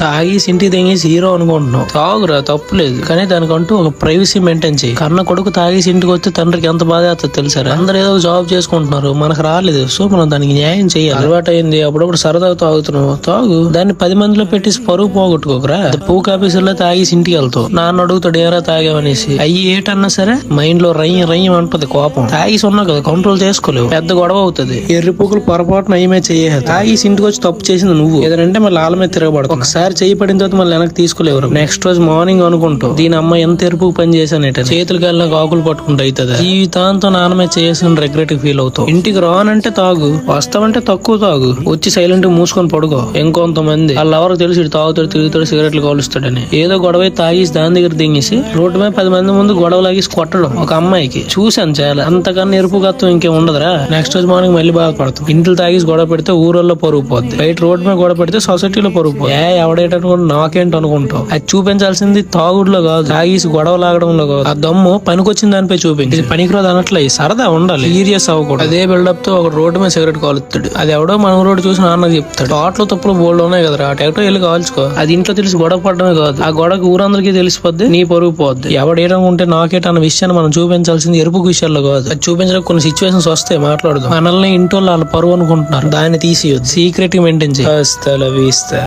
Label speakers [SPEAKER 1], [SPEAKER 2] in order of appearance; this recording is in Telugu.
[SPEAKER 1] తాగేసి ఇంటికి తెగేసి హీరో అనుకుంటున్నావు. తాగురా తప్పులేదు కానీ దానికంటూ ఒక ప్రైవసీ మెయింటైన్ చేయి. కన్న కొడుకు తాగేసి ఇంటికి వస్తే తండ్రికి ఎంత బాధ అవుతుందో తెలుసారా అందరు ఏదో జాబ్ చేసుకుంటున్నారు. మనకు రాలేదు. సో మనం దానికి న్యాయం చేయాలి. అలవాటు అయింది అప్పుడప్పుడు సరదాగా తాగుతున్నావు. తాగు. దాన్ని పది మందిలో పెట్టేసి పరువు పోగొట్టుకోకరా. అది పూ కాపీసుల్లో తాగేసి ఇంటికి వెళ్తావు. నాన్న అడుగుతాడు ఏరా తాగావనేసి? అయ్యి ఏటన్నా సరే మైండ్లో రయ్యం రయ్యం అంటది కోపం. తాగేసి ఉన్నావు కదా కంట్రోల్ చేసుకోలేవు. పెద్ద గొడవ అవుతుంది. ఎర్రి పూకులు పొరపాటున అయ్యమే చేయాలి తాగేసి ఇంటికి వచ్చి తప్పు చేసింది నువ్వు. ఏదంటే మళ్ళీ ఆల మీద తిరగబడదు ఒకసారి చేయి పడిన తర్వాత మళ్ళీ వెనక్కి తీసుకోలేవరు నెక్స్ట్ రోజు మార్నింగ్ అనుకుంటూ దీని అమ్మ ఎంత ఎరుపు పని చేశానేట చేతులు కాలిన ఆకులు పట్టుకుంటూ అవుతుంది. జీవితాంతం నాన్నమే చేసిన రెగ్రెట్ ఫీల్ అవుతావు. ఇంటికి రానంటే తాగు. వస్తావంటే తక్కువ తాగు. వచ్చి సైలెంట్ మూసుకొని పడుకో. ఇంకొంతమంది వాళ్ళు ఎవరికి తెలిసి తాగుతాడు తిరుగుతాడు సిగరెట్లు కాలుస్తాడని. ఏదో గొడవ తాగేసి దాని దగ్గర దింగేసి రోడ్డు మీద పది మంది ముందు గొడవ లాగేసి కొట్టడం ఒక అమ్మాయికి. చూశాను చాలా. అంతకన్నా ఎరుపుగత్వం ఇంకేం ఉండదురా. నెక్స్ట్ రోజు మార్నింగ్ మళ్ళీ బాధపడతాం. ఇంట్లో తాగేసి గొడవ పెడితే ఊరల్లో పరుగు పోద్ది. బయట రోడ్డు మీద గొడవ పెడితే సొసైటీలో పరుగు పోద్ది. ఏ ఎవడేటనుకుంటా నాకేంటి అనుకుంటావు? అది చూపించాల్సింది తాగుడులో కాదు తాగేసి గొడవ లాగడంలో కాదు. ఆ దమ్ము పనికొచ్చిన దానిపై చూపించి. పనికిరాదు అనట్లే సరదా ఉండాలి. సీరియస్ అవ్వకూడదు. అదే బిల్డప్తో ఒక రోడ్డు మీద సిగరెట్ కాలుస్తాడు. అది ఎవడో మన రోడ్డు చూసి నాన్న చెప్తాడు. తోటలో తప్పులు బోల్డ్ ఉన్నాయి కదా అటు ఎటో వెళ్ళి కాల్చుకో. అది ఇంట్లో తెలిసి గొడవ పడడమే కాదు. ఆ గొడవకి ఊరందరికీ తెలిసిపోద్ది నీ పరుగు పోద్ది. ఎవడేటనుకుంటే నాకేట అన్న విషయాన్ని మనం చూపించాల్సింది ఎరుపు విషయాల్లో కాదు. అది చూపించడానికి కొన్ని సిచ్యువేషన్స్ వస్తాయి మాట్లాడదు. మనల్ని ఇంట్లో వాళ్ళ పరువు అనుకుంటున్నారు. దాన్ని తీసి సీక్రెట్గా మెయింటైన్ చేస్తా